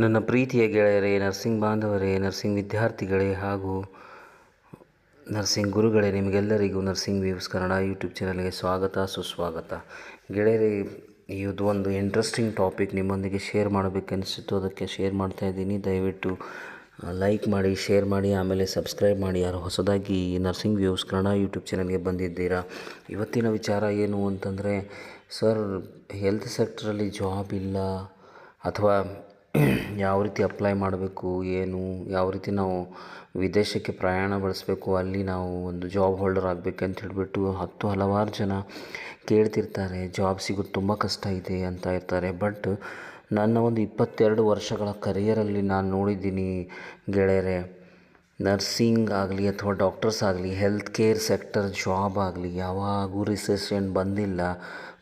ನನ್ನ ಪ್ರೀತಿಯ ಗೆಳೆಯರೇ ನರ್ಸಿಂಗ್ ಬಾಂಧವರೇ ನರ್ಸಿಂಗ್ ವಿದ್ಯಾರ್ಥಿಗಳೇ ಹಾಗೂ ನರ್ಸಿಂಗ್ ಗುರುಗಳೇ, ನಿಮಗೆಲ್ಲರಿಗೂ ನರ್ಸಿಂಗ್ ವ್ಯೂಸ್ ಕನ್ನಡ ಯೂಟ್ಯೂಬ್ ಚಾನಲ್ಗೆ ಸ್ವಾಗತ, ಸುಸ್ವಾಗತ. ಗೆಳೆಯರೇ ಇದು ಒಂದು ಇಂಟ್ರೆಸ್ಟಿಂಗ್ ಟಾಪಿಕ್ ನಿಮ್ಮೊಂದಿಗೆ ಶೇರ್ ಮಾಡಬೇಕನ್ನಿಸಿತ್ತು ಅದಕ್ಕೆ ಶೇರ್ ಮಾಡ್ತಾ ಇದ್ದೀನಿ. ದಯವಿಟ್ಟು ಲೈಕ್ ಮಾಡಿ ಶೇರ್ ಮಾಡಿ, ಆಮೇಲೆ ಸಬ್ಸ್ಕ್ರೈಬ್ ಮಾಡಿ. ಯಾರು ಹೊಸದಾಗಿ ನರ್ಸಿಂಗ್ ವ್ಯೂಸ್ ಕನ್ನಡ ಯೂಟ್ಯೂಬ್ ಚಾನಲ್ಗೆ ಬಂದಿದ್ದೀರಾ? ಇವತ್ತಿನ ವಿಚಾರ ಏನು ಅಂತಂದರೆ, ಸರ್ ಹೆಲ್ತ್ ಸೆಕ್ಟ್ರಲ್ಲಿ ಜಾಬ್ ಇಲ್ಲ, ಅಥವಾ ಯಾವ ರೀತಿ ಅಪ್ಲೈ ಮಾಡಬೇಕು, ಏನು, ಯಾವ ರೀತಿ ನಾವು ವಿದೇಶಕ್ಕೆ ಪ್ರಯಾಣ ಬಳಸಬೇಕು, ಅಲ್ಲಿ ನಾವು ಒಂದು ಜಾಬ್ ಹೋಲ್ಡರ್ ಆಗಬೇಕಂತ ಹೇಳಿಬಿಟ್ಟು ಹತ್ತು ಹಲವಾರು ಜನ ಕೇಳ್ತಿರ್ತಾರೆ ಜಾಬ್ ಸಿಗೋದು ತುಂಬ ಕಷ್ಟ ಇದೆ ಅಂತ ಇರ್ತಾರೆ. ಬಟ್ ನನ್ನ ಒಂದು ಇಪ್ಪತ್ತೆರಡು ವರ್ಷಗಳ ಕರಿಯರಲ್ಲಿ ನಾನು ನೋಡಿದ್ದೀನಿ ಗೆಳೆಯರೆ ನರ್ಸಿಂಗ್ ಆಗಲಿ ಅಥವಾ ಡಾಕ್ಟರ್ಸ್ ಆಗಲಿ ಹೆಲ್ತ್ ಕೇರ್ ಸೆಕ್ಟರ್ ಜಾಬ್ ಆಗಲಿ, ಯಾವಾಗೂ ರಿಸೆಷನ್ ಬಂದಿಲ್ಲ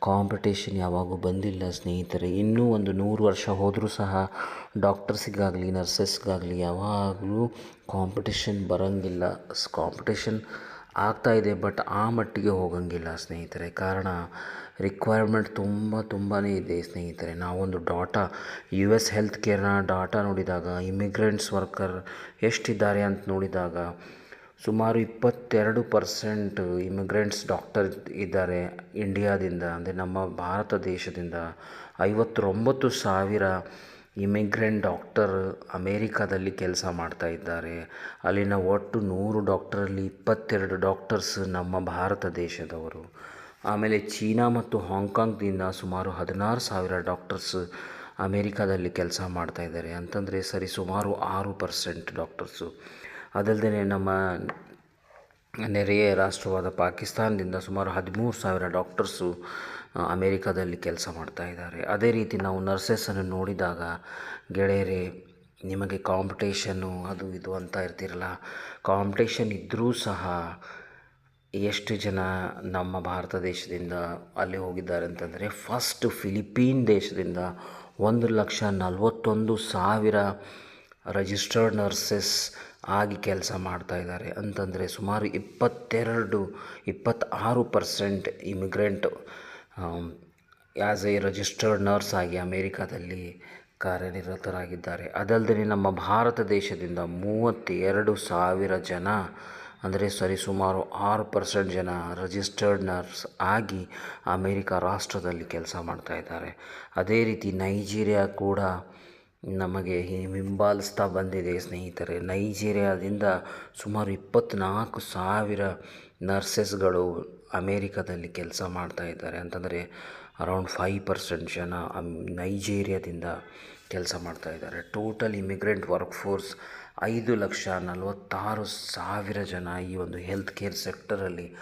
ಕಾಂಪಿಟೇಷನ್ ಯಾವಾಗೂ ಬಂದಿಲ್ಲ ಸ್ನೇಹಿತರೆ. ಇನ್ನೂ ಒಂದು ನೂರು ವರ್ಷ ಹೋದರೂ ಸಹ ಡಾಕ್ಟರ್ಸಿಗಾಗಲಿ, ನರ್ಸಸ್ಗಾಗಲಿ ಯಾವಾಗಲೂ ಕಾಂಪಿಟೇಷನ್ ಬರೋಂಗಿಲ್ಲ. ಕಾಂಪಿಟೇಷನ್ ಆಗ್ತಾ ಇದೆ, ಬಟ್ ಆ ಮಟ್ಟಿಗೆ ಹೋಗಂಗಿಲ್ಲ ಸ್ನೇಹಿತರೆ. ಕಾರಣ ರಿಕ್ವೈರ್ಮೆಂಟ್ ತುಂಬ ತುಂಬಾ ಇದೆ ಸ್ನೇಹಿತರೆ. ನಾವೊಂದು ಡಾಟಾ ಯು ಎಸ್ ಹೆಲ್ತ್ ಕೇರ್ನ ಡಾಟಾ ನೋಡಿದಾಗ ಇಮಿಗ್ರೆಂಟ್ಸ್ ವರ್ಕರ್ ಎಷ್ಟಿದ್ದಾರೆ ಅಂತ ನೋಡಿದಾಗ, ಸುಮಾರು ಇಪ್ಪತ್ತೆರಡು ಪರ್ಸೆಂಟ್ ಇಮಿಗ್ರೆಂಟ್ಸ್ ಡಾಕ್ಟರ್ ಇದ್ದಾರೆ ಇಂಡಿಯಾದಿಂದ ಅಂದರೆ ನಮ್ಮ ಭಾರತ ದೇಶದಿಂದ. ಐವತ್ತೊಂಬತ್ತು ಸಾವಿರ ಇಮಿಗ್ರೆಂಟ್ ಡಾಕ್ಟರ್ ಅಮೇರಿಕಾದಲ್ಲಿ ಕೆಲಸ ಮಾಡ್ತಾ ಇದ್ದಾರೆ. ಅಲ್ಲಿನ ಒಟ್ಟು ನೂರು ಡಾಕ್ಟರಲ್ಲಿ ಇಪ್ಪತ್ತೆರಡು ಡಾಕ್ಟರ್ಸ್ ನಮ್ಮ ಭಾರತ ದೇಶದವರು. ಆಮೇಲೆ ಚೀನಾ ಮತ್ತು ಹಾಂಗ್ಕಾಂಗ್ದಿಂದ ಸುಮಾರು ಹದಿನಾರು ಸಾವಿರ ಡಾಕ್ಟರ್ಸ್ ಅಮೇರಿಕಾದಲ್ಲಿ ಕೆಲಸ ಮಾಡ್ತಾ ಇದ್ದಾರೆ. ಅಂತಂದರೆ ಸರಿ ಸುಮಾರು ಆರು ಪರ್ಸೆಂಟ್ ಡಾಕ್ಟರ್ಸು. ಅದಲ್ಲದೆ ನಮ್ಮ ನೆರೆಯ ರಾಷ್ಟ್ರವಾದ ಪಾಕಿಸ್ತಾನದಿಂದ ಸುಮಾರು ಹದಿಮೂರು ಸಾವಿರ ಡಾಕ್ಟರ್ಸು ಅಮೇರಿಕಾದಲ್ಲಿ ಕೆಲಸ ಮಾಡ್ತಾ ಇದ್ದಾರೆ. ಅದೇ ರೀತಿ ನಾವು ನರ್ಸಸ್ಸನ್ನು ನೋಡಿದಾಗ, ಗೆಳೆಯರೇ, ನಿಮಗೆ ಕಾಂಪಿಟೇಷನ್ನು ಅದು ಇದು ಅಂತ ಇರ್ತಿರಲ್ಲ, ಕಾಂಪಿಟೇಷನ್ ಇದ್ದರೂ ಸಹ ಎಷ್ಟು ಜನ ನಮ್ಮ ಭಾರತ ದೇಶದಿಂದ ಅಲ್ಲಿ ಹೋಗಿದ್ದಾರೆ ಅಂತಂದರೆ, ಫಸ್ಟ್ ಫಿಲಿಪೀನ್ ದೇಶದಿಂದ ಒಂದು ಲಕ್ಷ ನಲವತ್ತೊಂದು ಸಾವಿರ ರಿಜಿಸ್ಟರ್ಡ್ ನರ್ಸಸ್ ಆಗಿ ಕೆಲಸ ಮಾಡ್ತಾ ಇದ್ದಾರೆ. ಅಂತಂದರೆ ಸುಮಾರು ಇಪ್ಪತ್ತೆರಡು, ಇಪ್ಪತ್ತಾರು percent immigrant as a registered nurse ಆಗಿ ಅಮೇರಿಕಾದಲ್ಲಿ ಕಾರ್ಯನಿರತರಾಗಿದ್ದಾರೆ. ಅದಲ್ಲದೆ ನಮ್ಮ ಭಾರತ ದೇಶದಿಂದ ಮೂವತ್ತೆರಡು ಸಾವಿರ ಜನ, ಅಂದರೆ ಸರಿ ಸುಮಾರು ಆರು ಪರ್ಸೆಂಟ್ ಜನ ರಿಜಿಸ್ಟರ್ಡ್ ನರ್ಸ್ ಆಗಿ ಅಮೇರಿಕಾ ರಾಷ್ಟ್ರದಲ್ಲಿ ಕೆಲಸ ಮಾಡ್ತಾ ಇದ್ದಾರೆ. ಅದೇ ರೀತಿ ನೈಜೀರಿಯಾ ಕೂಡ ನಮಗೆ ಹಿಂಬಾಲಿಸ್ತಾ ಬಂದಿದೆ ಸ್ನೇಹಿತರೆ. ನೈಜೀರಿಯಾದಿಂದ ಸುಮಾರು ಇಪ್ಪತ್ತ್ನಾಲ್ಕು ಸಾವಿರ ನರ್ಸಸ್ಗಳು ಅಮೇರಿಕಾದಲ್ಲಿ ಕೆಲಸ ಮಾಡ್ತಾ ಇದ್ದಾರೆ. ಅಂತಂದರೆ ಅರೌಂಡ್ ಫೈವ್ ಪರ್ಸೆಂಟ್ ಜನ ನೈಜೀರಿಯಾದಿಂದ ಕೆಲಸ ಮಾಡ್ತಾ ಇದ್ದಾರೆ. ಟೋಟಲ್ ಇಮಿಗ್ರೆಂಟ್ ವರ್ಕ್ ಫೋರ್ಸ್ ಐದು ಲಕ್ಷ ನಲವತ್ತಾರು ಸಾವಿರ ಜನ ಈ ಒಂದು ಹೆಲ್ತ್ ಕೇರ್ ಸೆಕ್ಟರಲ್ಲಿ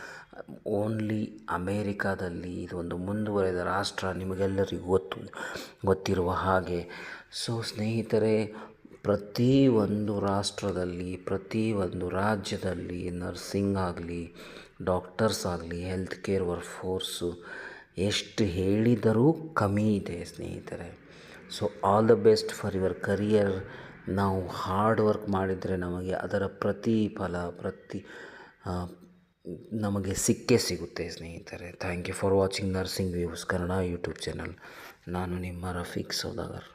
ಓನ್ಲಿ ಅಮೇರಿಕಾದಲ್ಲಿ ಇದೊಂದು ಮುಂದುವರೆದ ರಾಷ್ಟ್ರ ನಿಮಗೆಲ್ಲರಿಗೂ ಗೊತ್ತು, ಗೊತ್ತಿರುವ ಹಾಗೆ. ಸೊ ಸ್ನೇಹಿತರೆ ಪ್ರತಿ ಒಂದು ರಾಷ್ಟ್ರದಲ್ಲಿ ಪ್ರತಿ ಒಂದು ರಾಜ್ಯದಲ್ಲಿ ನರ್ಸಿಂಗ್ ಆಗಲಿ ಡಾಕ್ಟರ್ಸ್ ಆಗಲಿ ಹೆಲ್ತ್ ಕೇರ್ ಫೋರ್ಸು ಎಷ್ಟು ಹೇಳಿದರೂ ಕಮ್ಮಿ ಇದೆ ಸ್ನೇಹಿತರೆ. So all the best for your career ನಾವು ಹಾರ್ಡ್ ವರ್ಕ್ ಮಾಡಿದರೆ ನಮಗೆ ಅದರ ಪ್ರತಿಫಲ, ಪ್ರತಿ ನಮಗೆ ಸಿಕ್ಕೇ ಸಿಗುತ್ತೆ ಸ್ನೇಹಿತರೆ. Thank you for watching nursing views Kannada YouTube channel ನಾನು ನಿಮ್ಮ ರಫೀಕ್ ಸೌದಾಗರ್.